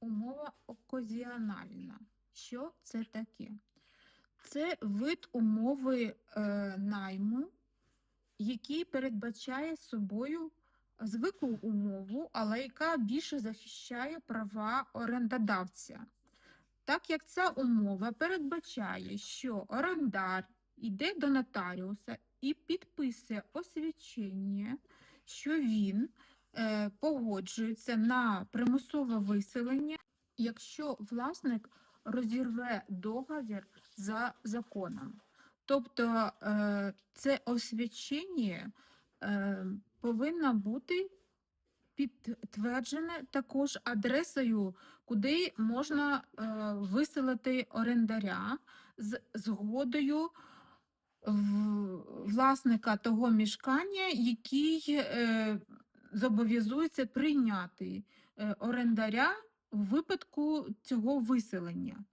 Умова оказіональна. Що це таке? Це вид умови е, найму, який передбачає собою звиклу умову, але яка більше захищає права орендодавця. Так як ця умова передбачає, що орендар йде до нотаріуса і підписує освідчення, що він погоджується на примусове виселення, якщо власник розірве договір за законом. Тобто е, це освідчення е, повинно бути підтверджене також адресою, куди можна е, виселити орендаря з згодою власника того мішкання, який е, зобов'язується прийняти е, орендаря в випадку цього виселення.